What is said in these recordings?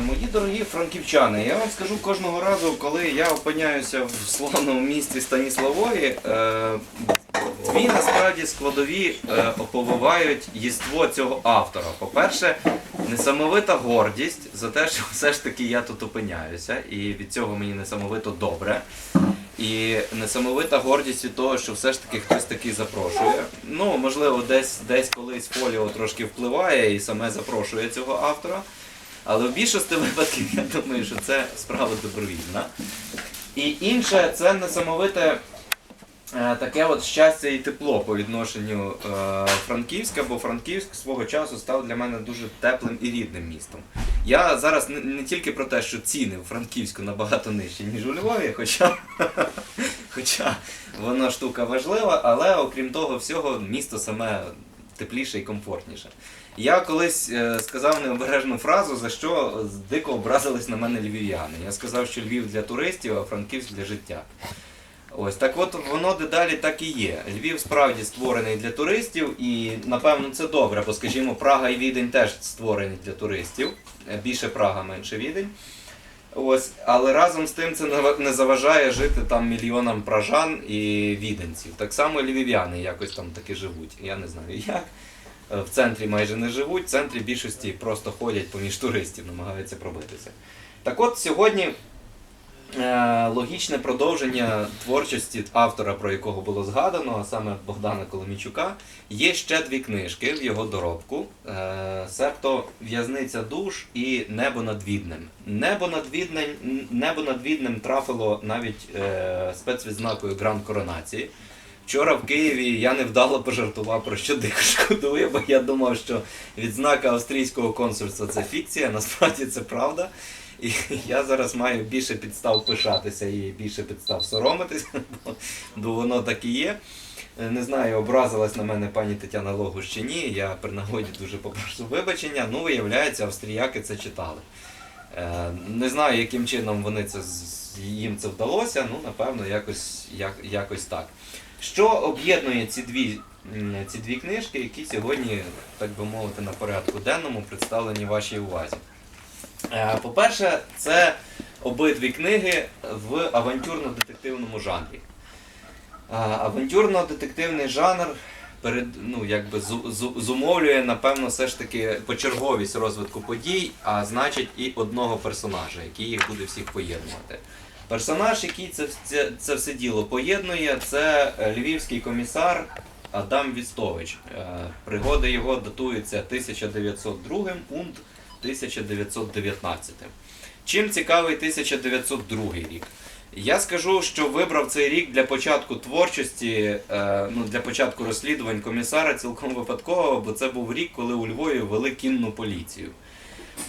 Мої дорогі франківчани, я вам скажу кожного разу, коли я опиняюся в славному місті Станіславові, е, дві насправді складові е, оповивають єство цього автора. По-перше, несамовита гордість за те, що все ж таки я тут опиняюся, і від цього мені несамовито добре. І несамовита гордість від того, що все ж таки хтось такий запрошує. Ну, можливо, десь десь колись фоліо трошки впливає і саме запрошує цього автора. Але в більшості випадків я думаю, що це справа добровільна. І інше це несамовите е, таке от щастя і тепло по відношенню е, Франківська, бо Франківськ свого часу став для мене дуже теплим і рідним містом. Я зараз не, тільки про те, що ціни в Франківську набагато нижчі, ніж у Львові, хоча, хоча воно штука важлива, але окрім того всього, місто саме тепліше і комфортніше. Я колись е, сказав необережну фразу, за що дико образились на мене львів'яни. Я сказав, що Львів для туристів, а Франківськ для життя. Ось так от воно дедалі так і є. Львів справді створений для туристів, і напевно це добре, бо скажімо, Прага і Відень теж створені для туристів. Е, Більше Прага, менше Відень. Ось, але разом з тим це не- заважає жити там мільйонам пражан і віденців. Так само львів'яни якось там таки живуть. Я не знаю як. Е, В центрі майже не живуть, в центрі більшості просто ходять поміж туристів, намагаються пробитися. Так от сьогодні логічне продовження творчості автора, про якого було згадано, а саме Богдана Коломійчука, є ще дві книжки в його доробку: е, себто В'язниця душ і Небо над Віднем. Небо над Віднем, небо над Віднем трафило навіть е, спецвідзнакою Гранд Коронації. Вчора в Києві я невдало пожартував про що дико шкодую, бо я думав, що відзнака австрійського консульства це фікція, насправді це правда. І я зараз маю більше підстав пишатися і більше підстав соромитися, бо, воно так і є. Е, Не знаю, образилась на мене пані Тетяна Логуш чи ні. Я при нагоді дуже попрошу вибачення. Ну, виявляється, австріяки це читали. Е, Не знаю, яким чином вони це їм це вдалося, ну напевно, якось, як, якось так. Що об'єднує ці дві, ці дві книжки, які сьогодні, так би мовити, на порядку денному представлені вашій увазі? Е, По-перше, це обидві книги в авантюрно-детективному жанрі. Е, Авантюрно-детективний жанр перед, ну, якби зу- зу- зумовлює, напевно, все ж таки почерговість розвитку подій, а значить і одного персонажа, який їх буде всіх поєднувати. Персонаж, який це, це, це все діло поєднує, це е, львівський комісар Адам Вістович. Пригоди його датуються 1902 und 1919. Чим цікавий 1902 рік? Я скажу, що вибрав цей рік для початку творчості, е, ну, для початку розслідувань комісара цілком випадково, бо це був рік, коли у Львові ввели кінну поліцію.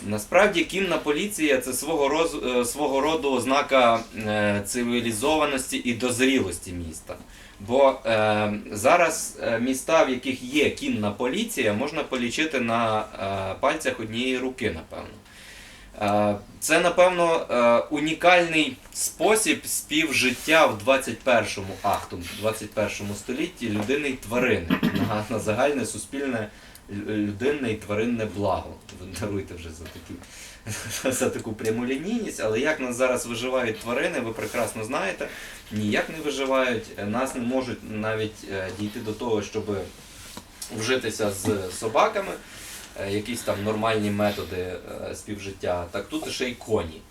Насправді кінна поліція це свого, роз, е, свого роду ознака е, цивілізованості і дозрілості міста. Бо е, зараз е, міста, в яких є кінна поліція, можна полічити на пальцях однієї руки, напевно. Е, Це, напевно, е, унікальний спосіб співжиття в 21-му акту, в 21 столітті людини й тварини. На, загальне суспільне лю- людинне і тваринне благо. Ви даруйте вже за такі за таку прямолінійність, але як нас зараз виживають тварини, ви прекрасно знаєте, ніяк не виживають, нас не можуть навіть е, дійти до того, щоб вжитися з собаками, якісь там нормальні методи е, співжиття. Так тут ще й коні.